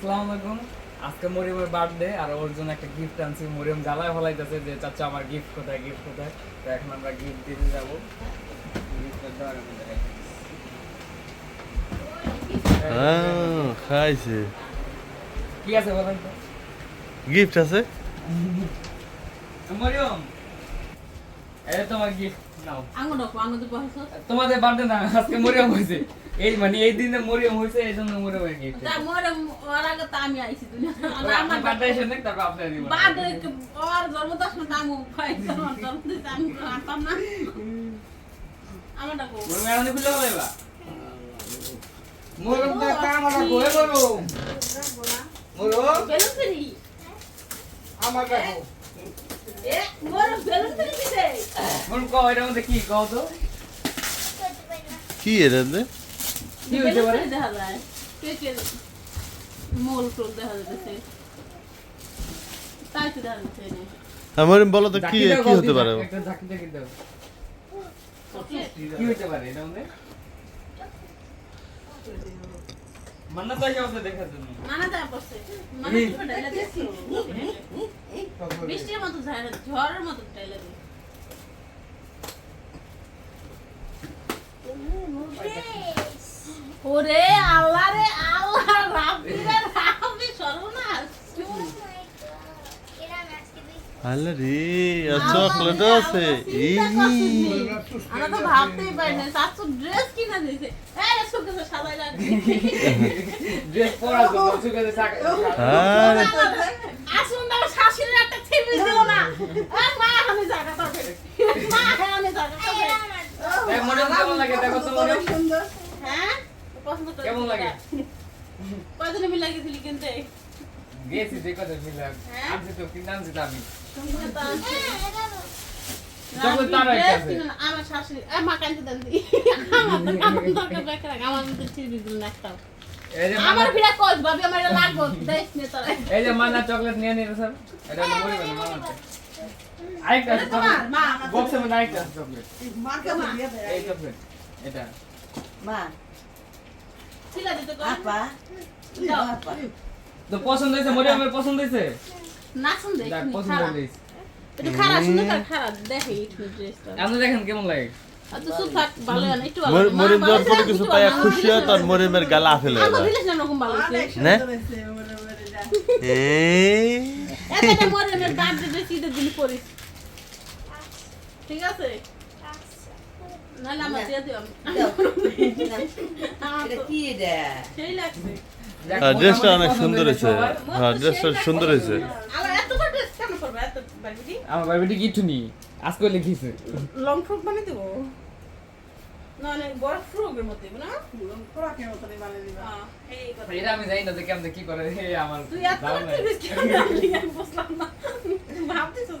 আসসালামু আলাইকুম। আজকে মরিয়মের বার্থডে আর ওর জন্য একটা গিফট আনছি। মরিয়ম জ্বালায় ফলাইতেছে যে চাচা আমার গিফট কোথায় গিফট কোথায়? তো এখন আমরা গিফট দিতে যাব। আহ, খাইছে। কি আছে বলেন তো? গিফট আছে? মরিয়ম এই তোমার গিফট নাও। আঙুল রাখো আঙুল তোমাদের বার্থডে না আজকে মরিয়ম হয়েছে। এই মানে এই দিনে মরিয়ম হয়েছে এই জন্য মরিয়মের গিফট যা মোরে ওর আগে তো আমি আইছি দুনিয়া। আর আমার বার্থডে এসে নেই তারপর আপনার দিব। বাদে ওর জন্মদিন সময় আমি খাই তোমার জন্মদিন আমি তো আনতাম না। আমার ডাকো মরিয়ম এখন খুলে বলাইবা মরিয়ম তো কাম আমার গোয়ে মরিয়ম মরিয়ম? বেলুন ফেরি আমার দেখো এ মোরে বেলুন ফেরি দিছে মন কও এটার মধ্যে কি কও তো? কি এটা রে? কি হইতে পারে দেখা যায়। কে কে মোল টোল দেখা যাচ্ছে তাই তো দেখা যাচ্ছে নে আমার বলো তো কি কি হতে পারে? একটা ঝাঁকি দেখি দাও কি হইতে পারে এটার মধ্যে মান্না তো এসে দেখার জন্য। মানা দেয়া পড়ছে মানা তো ডাইলা দেখছি। বৃষ্টির মতো ঝড় ঝড়ের মতো ডাইলা দিছে ওরে আল্লাহ রে আল্লাহ রাব্বি রে রাব্বি সর্বনাশ। আল্লাহ রে চকলেট আছে। এই আমরা তো ভাবতেই পারি না সাতশো ড্রেস কিনে দিয়েছে। এই রে সুখে সাজাই লাগবে ড্রেস পরা তো সুখে থাক আরে আসুন না শাশুড়ির একটা ছিপি দিল না। মা আমি জায়গা পাবে। মা আমি জায়গা পাবে। মনে লাগে দেখো তো মনে করে কেমন লাগে? কয়দিনে মিলে গেছিলি কিনতে? গেছি যে কথা মিলাম হ্যাঁ? আনছি তো কিনে আনছি তো আমি। আমার শাশুড়ি মা কানতে দেন আমার দরকার বেকার আমার মধ্যে ছিপি দিল না একটাও এই যে আমার মান্না বিরাট ভাবি আমার এটা লাগবে দেখ নে তোরা। এই যে মান্না চকলেট নিয়ে নিয়ে স্যার এটা তো বলবেন না আরেকটা আছে চকলেট। মা আমার মধ্যে আরেকটা আছে চকলেট। মাকে দিয়ে দেয় এই চকলেট এটা। মা ছিলা দিতে কর আপা দাও। আপা তো পছন্দ হয়েছে মরিয়মের পছন্দ হয়েছে নাচুন দেখ পছন্দ হয়েছে খারাপ সুন্দর খারাপ দেখে আপনি দেখেন কেমন লাগে হয় মরিম কিছু পায় খুশি হয় তখন মরিমের গালা ফেলে আমার ঠিক আছে ড্রেসটা অনেক সুন্দর হয়েছে হ্যাঁ ড্রেসটা সুন্দর হয়েছে আমার এত বড় ড্রেস কেন করবে এত বাড়ি আমার বাবিটি কিছু নি আজকে লিখিছে লং ফ্রক বানিয়ে দেবো। হ্যাঁ, নাই। ভাবতেছিস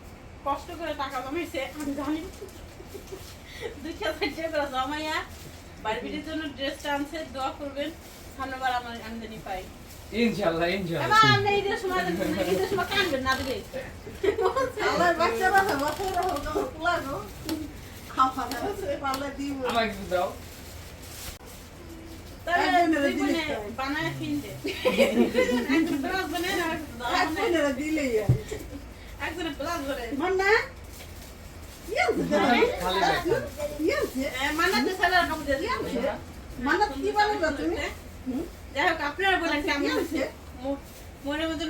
কষ্ট করে টাকা জমাইছে আমি জানি। দুই হাজার টাকা করে জমাইয়া বারবিটির জন্য ড্রেসটা আনছে দোয়া করবেন সামনেবার আমার আমদানি পাই। ইনশাআল্লাহ ইনশাআল্লাহ এবার আমরা ঈদের সময় ঈদের সময় কানবেন না দিলে। আল্লাহর বাচ্চারা বাচ্চারা হোক, আমার পোলা খাওয়া দাওয়া পারলে দিব। আমাকে দাও। বানায় কিনতে দিলেই হয়। মান্না?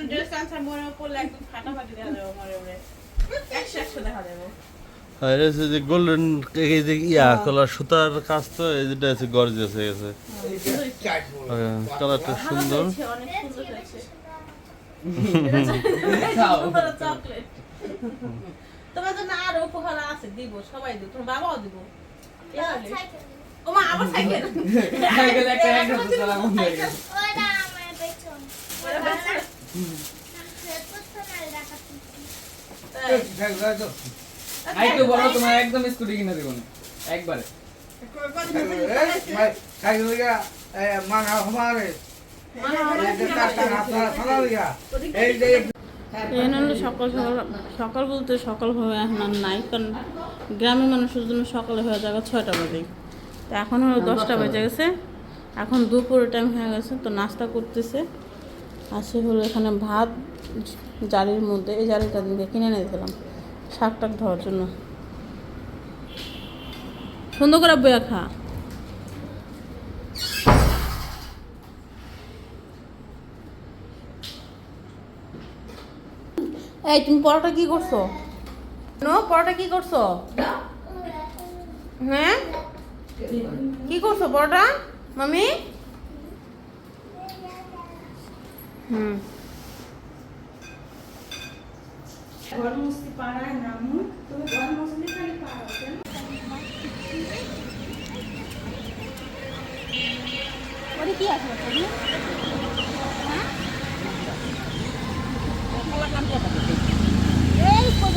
ড্রেস মনে পড়লে একদম ফাটাফাটি দেখা যাবে মনে মনে একশো একশো দেখা যাবে। আর যে গোল্ডেন এই যে ইয়া কলার সুতার কাজ তো এই যেটা আছে গর্জিয়াস হয়ে গেছে। কালারটা সুন্দর। অনেক সুন্দর হয়েছে সুন্দর তোমার জন্য উপহার আছে দিব সবাই দিব তোমার বাবাও দিব ও মা আবার সাইকেল সাইকেল একটা একদম স্কুটি কিনে দেবো না একবারে এখন হলো সকাল সকাল সকাল বলতে সকাল হয়ে এখন আর নাই কারণ গ্রামের মানুষের জন্য সকালে হয়ে যাবে ছয়টা বাজে। তো এখন হলো দশটা বেজে গেছে। এখন দুপুরের টাইম হয়ে গেছে তো নাস্তা করতেছে। আসে হলো এখানে ভাত জালির মধ্যে এই জালিটা দিয়ে কিনে এনে দিলাম শাক টাক ধরার জন্য। সুন্দর করে বইয়া খা। এই, তুমি পরোটা কি করছ? নো, পরোটা কি করছ? হ্যাঁ? কি করছ পরোটা, মামি? হুম। চার কেজি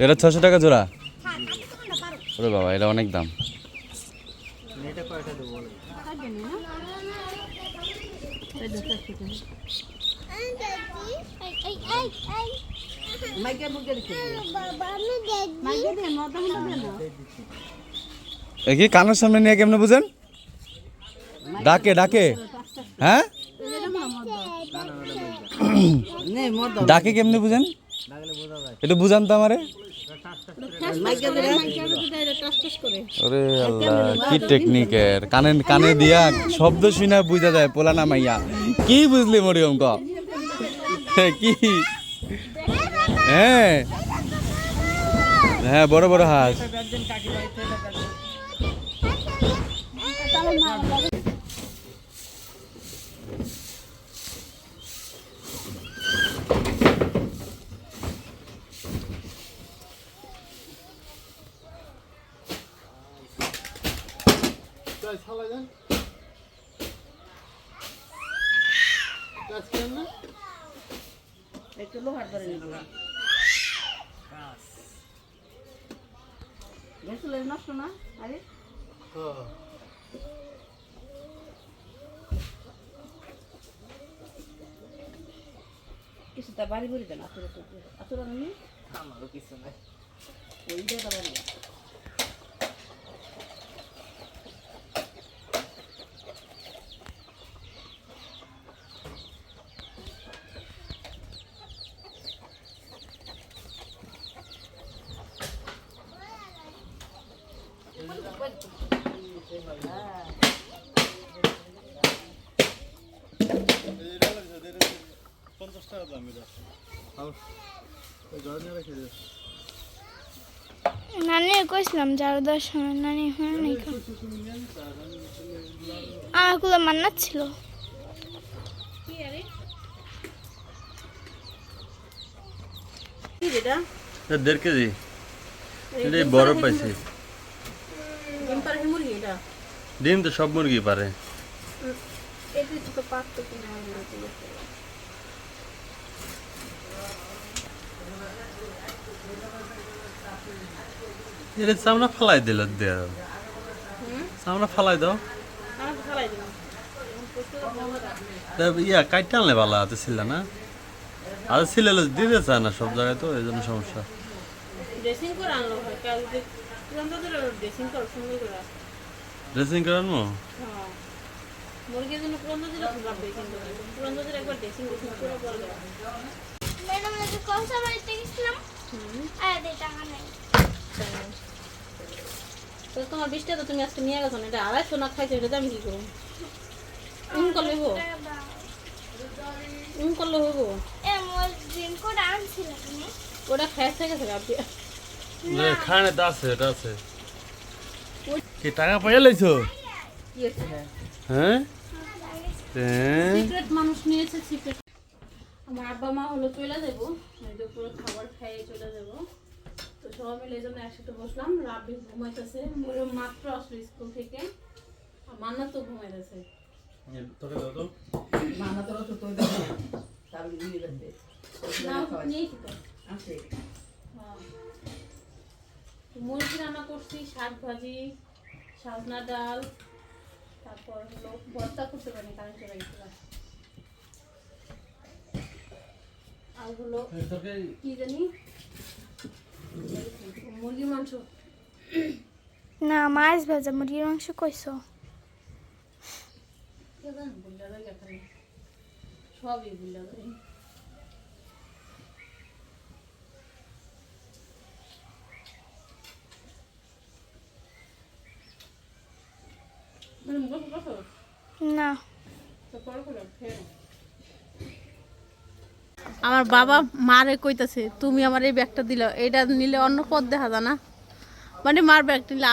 এটা ছশো টাকা জোড়া? ওরে বাবা এটা অনেক দাম। এটা কয়টা দেবো বলো? এ কি কানের সামনে নিয়ে কেমনে বুঝেন? ডাকে ডাকে। হ্যাঁ? ডাকে কেমনে বুঝেন? যায় বুঝান তো আমারে। ওরে আল্লাহ, কি টেকনিকের কানে কানে দিয়া শব্দ শুনে বুঝা যায় পোলা না মাইয়া। কি বুঝলি মরিয়ম ক? কি? হ্যাঁ। হ্যাঁ বড় বড় হাঁস। একজন কাকি বাড়িতে এলে দেখো। একটু লোহার ধরে নিব গেছিল নষ্ট না আরে কিছু তা বাড়ি বাড়ি দেন আসলে আসলে আমি আমারও কিছু নাই ওই জায়গা বাড়ি নানি কইছিলাম যার দর্শন নানি হয় নাই গুলো ছিল। দেড় কেজি। বড় পাইছি। ডিম পারে মুরগি এটা? ডিম তো সব মুরগি পারে। এটা চামড়া ফালাই দিল দেয়া চামড়া ফালাই দাও। ইয়া কাইটে আনলে ভালো হাতে ছিল না? আর ছিল দিতে চায় না সব জায়গায় তো এই জন্য সমস্যা। ড্রেসিং করে হয় ড্রেসিং করে আনব? হ্যাঁ। মুরগির জন্য পুরান দিলে খুব কিন্তু পুরান দিলে একবার ড্রেসিং ড্রেসিং করে পরে ম্যাডাম আজকে কংসা বাড়িতে গেছিলাম। আর টাকা নেই। তো তোমার বৃষ্টি তো তুমি আজকে নিয়ে গেছো না এটা আড়াইশো না খাইছো এটা আমি কি করব? উম করলে হব? উম করলে হব? ওটা থেকে গেছে আপনি খানে তো আছে এটা আছে। কি টাকা পাইয়া লাইছো? হ্যাঁ? হ্যাঁ? সিক্রেট মানুষ নিয়েছে সিক্রেট। আমার আব্বা মা হলো চলে যাব দুপুরে খাবার খাইয়ে চলে যাব। তো সবাই মিলে এই জন্য একসাথে বসলাম। রাবি ঘুমাইতেছে। মাত্র আসলো স্কুল থেকে। আর মান্না তো ঘুমাইতেছে। তোকে দাও তো। তোর তো তুই দেখো তাহলে দিয়ে যাবে না নিয়েছি তো আছে হ্যাঁ। মুরগি রান্না করছি শাক ভাজি সাজনা ডাল তারপর হলো ভর্তা করতে পারি কারণ চলে গেছিল আর হলো কি জানি? মুরগির মাংস? না মাছ ভাজা মুরগির মাংস কইছো? সবই ভুলে না। আমার বাবা মারে কইতাছে তুমি আমার এই ব্যাগটা দিল এটা নিলে অন্য পথ দেখা যায় না। মানে মার ব্যাগ নিলে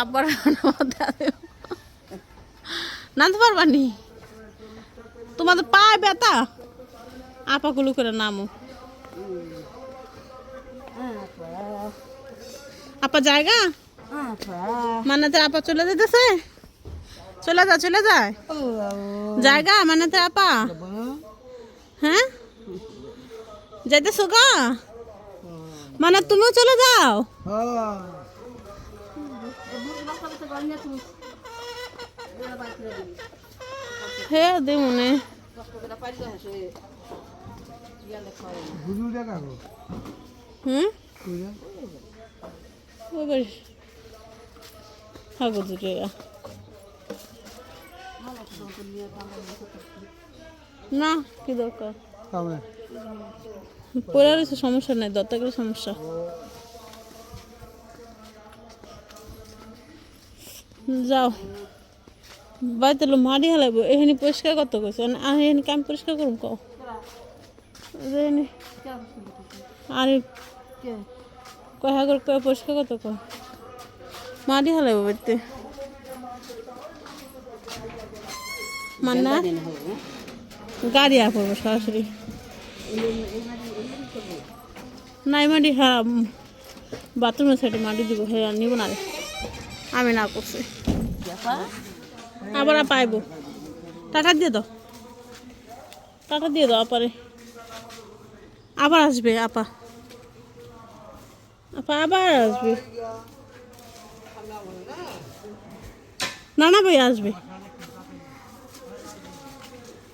পথ নামতে পারবা নি? তোমাদের পায়ে ব্যথা? আপাগুলো করে নামো। আপা জায়গা? মানাতে আপা চলে যেতেছে চলে যা চলে যায় জায়গা মানাতে আপা? হ্যাঁ? যাইতেছো গা মানে তুমিও চলে যাও। হে দে মনে হুম হাগো দুটো না, কি দরকার? পড়ে রয়েছে সমস্যা নাই দত্তাকের সমস্যা। যাও। বাড়িতে লো মারি হালাইব এখানে পরিষ্কার করতে কইছে। আর এখানে কাম পরিষ্কার করুম, কও? আর কয়া করে কয়া, পরিষ্কার করতে কও মারি হালাইব বাড়িতে। মান্না গাড়ি আ পড়ব সরাসরি। নাই মাটি হ্যাঁ বাথরুমের সাইডে মাটি দিব হ্যাঁ নিব না আমি না করছি। আবার পাইব টাকা দিয়ে দাও। টাকা দিয়ে দাও আপারে। আবার আসবে আপা। আপা আবার আসবে। না না ভাই আসবে।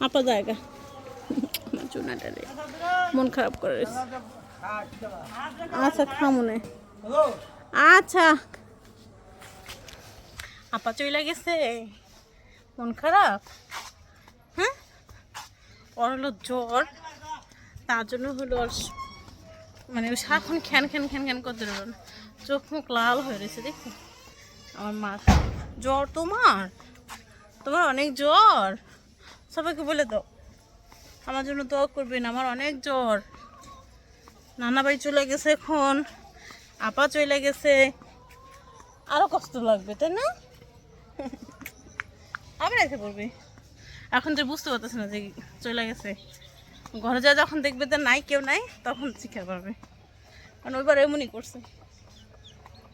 আপা জায়গা। আমার চুনাটা মন খারাপ করে আচ্ছা খামনে আচ্ছা। আপা চলে গেছে। মন খারাপ? হ্যাঁ? ওর হলো জ্বর। তার জন্য হলো ওর মানে সারাক্ষণ খ্যান খ্যান খ্যান খ্যান করতে রইল চোখ মুখ লাল হয়ে রয়েছে দেখো। আমার মা জ্বর তোমার? তোমার অনেক জ্বর। সবাইকে বলে দাও। আমার জন্য দোয়া করবেন, আমার অনেক জ্বর। নানা ভাই চলে গেছে এখন, আপা চলে গেছে। আরও কষ্ট লাগবে, তাই না? আবার এসে পড়বে। এখন যে বুঝতে পারতেছে না যে চলে গেছে। ঘরে যা যখন দেখবে যে নাই, কেউ নাই, তখন শিক্ষা পারবে কারণ ওইবার এমনই করছে।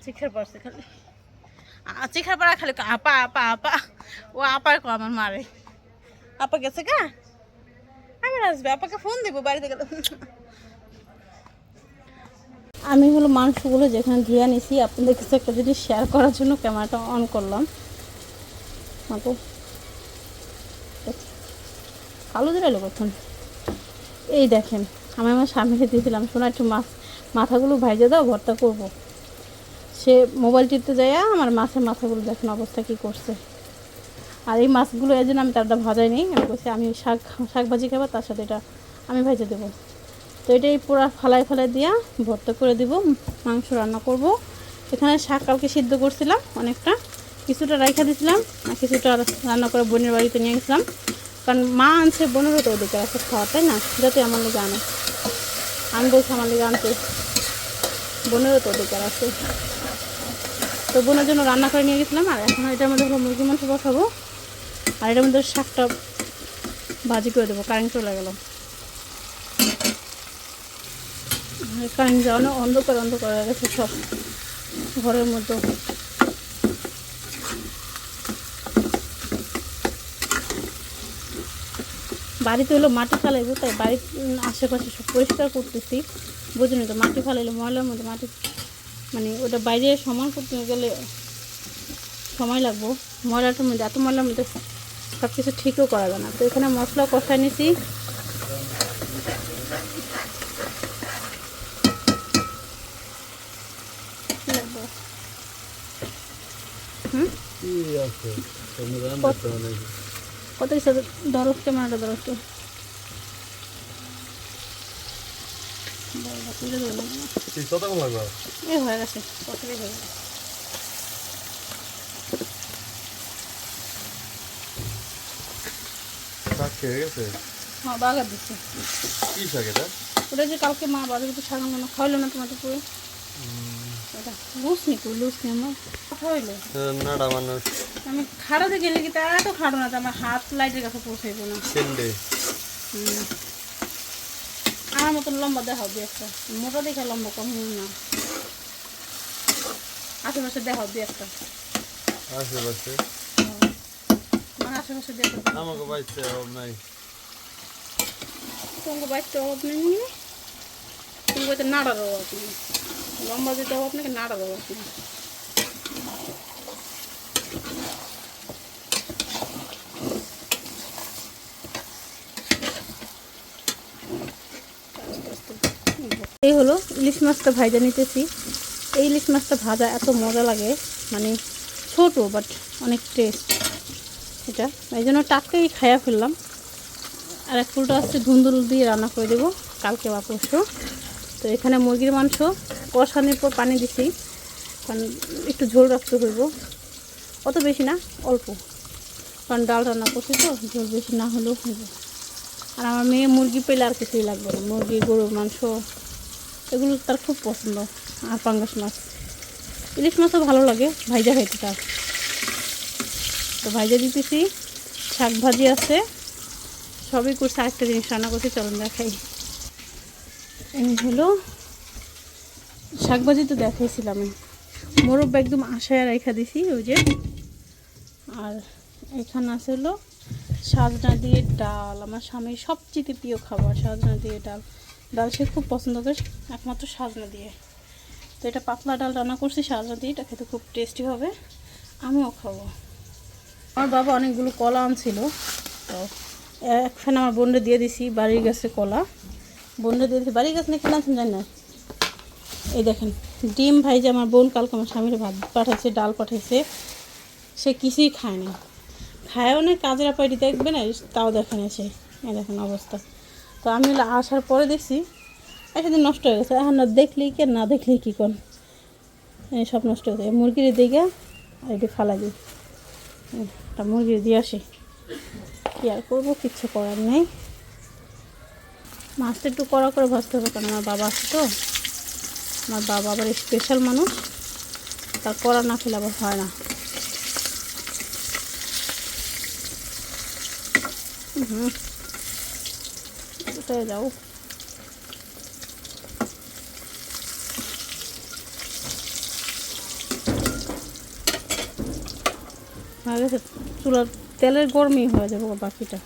শিক্ষার পারছে খালি। শিক্ষার পাড়া খালি আপা আপা আপা। ও আপার কো আমার মারে। আপা গেছে গা? আবার আসবে আপাকে ফোন দিব, বাড়িতে গেলে। আমি হলো মাংসগুলো যেখানে ধুয়ে নিছি, আপনাদের কিছু একটা জিনিস শেয়ার করার জন্য ক্যামেরাটা অন করলাম। মাকো কালো দিলালো কখন? এই দেখেন, আমি আমার স্বামীকে দিয়েছিলাম, শোনা একটু মাছ, মাথাগুলো ভাইজে দাও, ভর্তা করব। সে মোবাইল টিপতে যায় আমার মাছের মাথাগুলো দেখেন অবস্থা কী করছে। আর এই মাছগুলো এই জন্য আমি তারটা ভাজাই নিই। আমি বলছি, আমি শাক শাক ভাজি খাব, তার সাথে এটা আমি ভেজে দেবো। তো এটাই পুরা ফালাই ফালাই দিয়া ভর্তা করে দিব, মাংস রান্না করব। এখানে শাক কালকে সিদ্ধ করছিলাম অনেকটা, কিছুটা রাইখা দিয়েছিলাম আর কিছুটা রান্না করে বোনের বাড়িতে নিয়ে গেছিলাম। কারণ মা আনছে বোনেরও তো ওদিকে আছে খাওয়া, তাই না? যাতে আমার লেগে আনে। আমি বলছি, আমার লেগে আনতে বোনেরও তো অধিকার আছে তো বোনের জন্য রান্না করে নিয়ে গেছিলাম, আর এখন এটার মধ্যে হলো মুরগি মাংস বসাবো। আর এটার মধ্যে শাকটা ভাজি করে দেবো কারেন্ট চলে গেল। কারেন্ট যাওয়ানো অন্ধকার অন্ধকার হয়ে গেছে সব ঘরের মধ্যে। বাড়িতে হলো মাটি ফালাইবো, তাই বাড়ির আশেপাশে সব পরিষ্কার করতেছি। বুঝলি তো, মাটি ফালাইলে ময়লার মধ্যে মাটি মানে ওটা বাইরে সমান করতে গেলে সময় লাগবো। ময়লাটার মধ্যে, এত ময়লার মধ্যে সব কিছু ঠিকও করা যায় না। তো এখানে মশলা কষাই নিছি। কত হিসাবে ধরো ক্যামেরাটা ধরো একটু। বড়টা তুলে দেবো না। কি কতক্ষণ লাগবে? এই হয়ে গেছে কতটাই হয়ে গেছে? শাক খেয়ে গেছে হ্যাঁ বাগার দিচ্ছি। কি শাক এটা? ওটা যে কালকে মা বাজারে তো সাগানো না খাওয়াইলো না তোমাদের পুরো ওটা লুস নি তুই লুস নি আমার। কথা নাড়া মানুষ। আমি খাড়াতে গেলে কি তা খাড়ো না আমার হাত লাইটের কাছে পৌঁছাইবো না। হুম। আমার মতন লম্বা দেখাও দু একটা। মোটা দেখে লম্বা কম না। আশেপাশে দেখাও দু একটা। আশেপাশে? আমার আশেপাশে দেখো আমাকে বাইতে অভাব নাই। তোমাকে বাইকটা অভাব নেই তুমি বলতে নাড়া দেবো আপনি লম্বা যেতে হবে আপনাকে নাড়া দেবো আপনি এই হলো ইলিশ মাছটা ভাজা নিতেছি। এই ইলিশ মাছটা ভাজা এত মজা লাগে মানে ছোট বাট অনেক টেস্ট এটা। এই জন্য টাটকাই খাইয়া ফেললাম। আর এক ফুলটা আসছে ধুন্দুল দিয়ে রান্না করে দেবো। কালকে বা পরশু। তো এখানে মুরগির মাংস, কষানোর পর পানি দিছি। কারণ একটু ঝোল রাখতে হইব। অত বেশি না, অল্প। কারণ ডাল রান্না করছি তো, ঝোল বেশি না হলেও হইব। আর আমার মেয়ে মুরগি পেলে আর কিছুই লাগবে না। মুরগি, গরুর মাংস, এগুলো তার খুব পছন্দ। আর পাঙ্গাস মাছ। ইলিশ মাছও ভালো লাগে, ভাইজা খাইতে তার তো ভাইজা দিতেছি। শাক ভাজি আছে। সবই করছে, আরেকটা জিনিস রান্না করছি, চলুন দেখাই। এই হলো শাক ভাজি তো দেখাইছিলাম। মোরব্বা একদম আশায় রেখা দিছি, ওই যে। আর এখানে আছে হলো সাজনা দিয়ে ডাল। আমার স্বামীর সবচেয়ে প্রিয় খাবার, সাজনা দিয়ে ডাল। ডাল সে খুব পছন্দ করে, একমাত্র সাজনা দিয়ে। তো এটা পাতলা ডাল রান্না করছি, সাজনা দিয়ে, এটা খেতে খুব টেস্টি হবে। আমিও খাব। আমার বাবা অনেকগুলো কলা আনছিল। তো এক ফ্যান আমার বোনরে দিয়ে দিছি, বাড়ির গাছে কলা। বোনরে দিয়ে দিছি। বাড়ির গাছ নাকি কিনে আনছেন জানি না। এই দেখেন, ডিম ভাই যে আমার বোন কালকে আমার স্বামীর ভাত পাঠাইছে, ডাল পাঠাইছে। সে কিছুই খায় না খায়ও না কাজের পাইটি দেখবে না, তাও দেখেন এসে এই দেখেন অবস্থা। তো আমি আসার পরে দেখছি একদিন নষ্ট হয়ে গেছে। এখন না দেখলেই কি না দেখলেই কী কোন? সব নষ্ট হয়ে যায়। মুরগির দিকে আর এটি ফালা দিই একটা মুরগি দিয়ে আসি। কী আর করব? কিচ্ছু করার নেই। মাছটা একটু কড়া করে ভাজতে হবে, কারণ আমার বাবা আছে তো। আমার বাবা আবার স্পেশাল মানুষ। তার কড়া না খেলে আবার হয় না। হুম। কোথায় যাও। গেছে চুলার তেলের গরমই হয়ে যাবে বাকিটা।